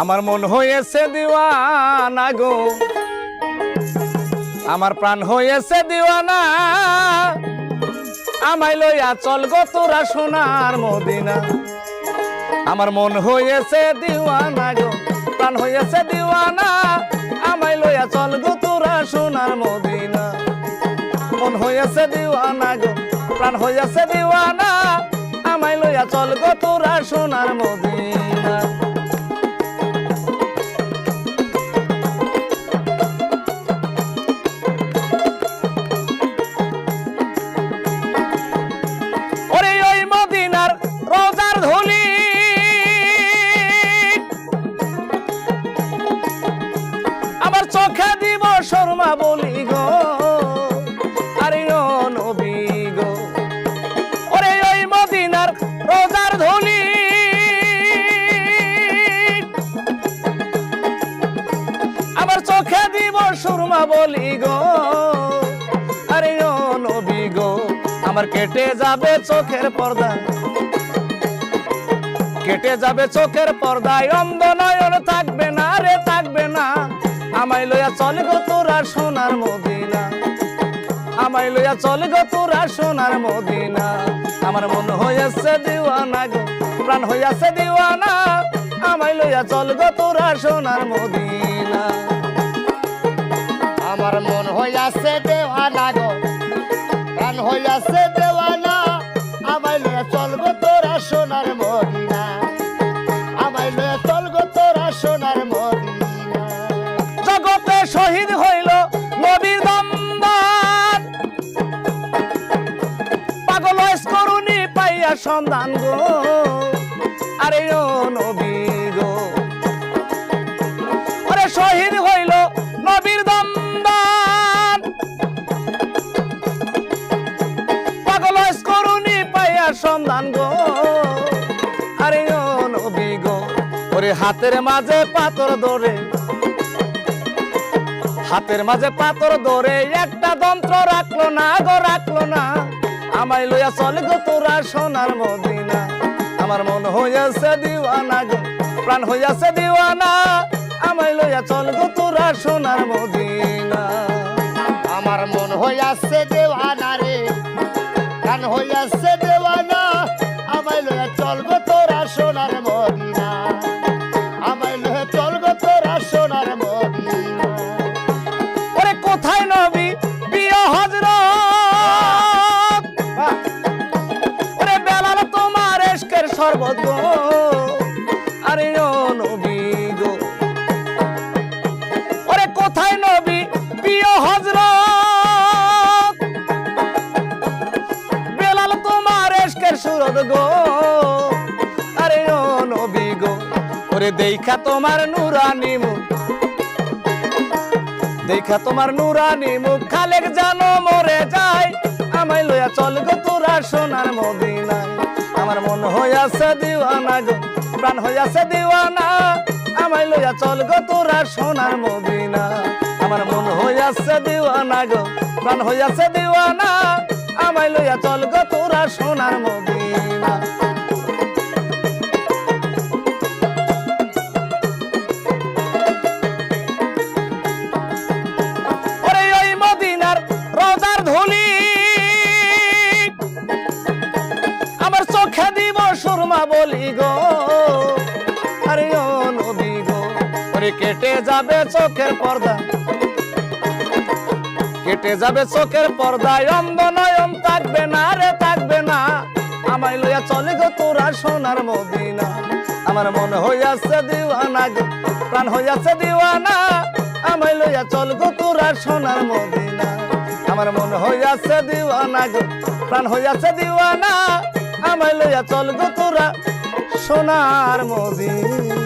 আমার মন হয়েছে দিওয়ানা গো। আমার প্রাণ হয়েছে দিওয়ানা। আমায় লইয়া চল গো তোরা সোনার মদিনা। আমার মন হয়েছে দিওয়ানা গো, প্রাণ হয়েছে দিওয়ানা। আমায় লইয়া চল গো তোরা সোনার মদিনা। মন হয়েছে দিওয়ানা গো, প্রাণ হয়েছে দিওয়ানা। আমায় লইয়া চল গো তোরা সোনার মদিনা। বলি গো। আরে ও নবী গো, আমার কেটে যাবে চোখের পর্দা। কেটে যাবে চোখের পর্দায় অন্ধ নয়ন থাকবে না রে, থাকবে না। আমায় লইয়া চল গো তোরা সোনার মদিনা। আমায় লইয়া চল গো তোরা সোনার মদিনা। আমার মন হইয়াছে দিওয়ানা গো, প্রাণ হইয়াছে দিওয়ানা। আমায় লইয়া চল গো তোরা সোনার মদিনা। আমার মন হইয়াছে দেওয়ানা গো। প্রাণ হইয়াছে দেওয়ানা, আমায় লয়ে চলবো তোরা সোনার মদিনা। আমায় লয়ে চলবো তোরা সোনার মদিনা। জগতে শহীদ হইল নবীর দম্বান পাগল করুনি পাইয়া সন্ধান গো। আরে ও ওরে হাতের মাঝে পাথর ধরে। হাতের মাঝে পাথর ধরে একটা যন্ত্র রাখল না গো, রাখল না। আমায় লইয়া চল গো তোরা সোনার মদিনা। আমার মন হইয়াছে দিওয়ানা গো, প্রাণ হইয়াছে দিওয়ানা। আমায় লইয়া চল গো তোরা সোনার মদিনা। আমার মন হইয়াছে দেওয়ানা রে, প্রাণ হইয়াছে দেওয়ানা। আমায় লয়ে চলবো তোরা সোনার এসকের আরে নবী গো। ওরে কোথায় নবী? প্রিয় হজরত বেলাল তোমার এসকের সুরত গো। আরে ও নবী গো, ওরে দেখা তোমার নুরানি মুখ। দেখা তোমার নুরানি মুখ, খালেক জানো মরে যায়। হইয়াছে দিওয়ানা গো, প্রাণ হইয়াছে দিওয়ানা। আমায় লইয়া চল গো তোরা সোনার মদিনা। আমার মন হইয়াছে দিওয়ানা গো, প্রাণ হইয়াছে দিওয়ানা। আমায় লইয়া চল গো তোরা সুরমা বলি গো, আরে নবী গো ওরে কেটে যাবে চোখের পর্দা। কেটে যাবে চোখের পর্দায় অন্ধ নয়ন থাকবে না রে, থাকবে না। আমায় লইয়া চলে গো তোরা সোনার মদিনা। আমার মন হইয়াছে দিওয়ানা গো, প্রাণ হইয়াছে দিওয়ানা। আমায় লইয়া চল গো তোরা সোনার মদিনা। আমার মন হইয়াছে দিওয়ানা গো, প্রাণ হইয়াছে দিওয়ানা। আমায় লইয়া চল গো তোরা সোনার মদিনা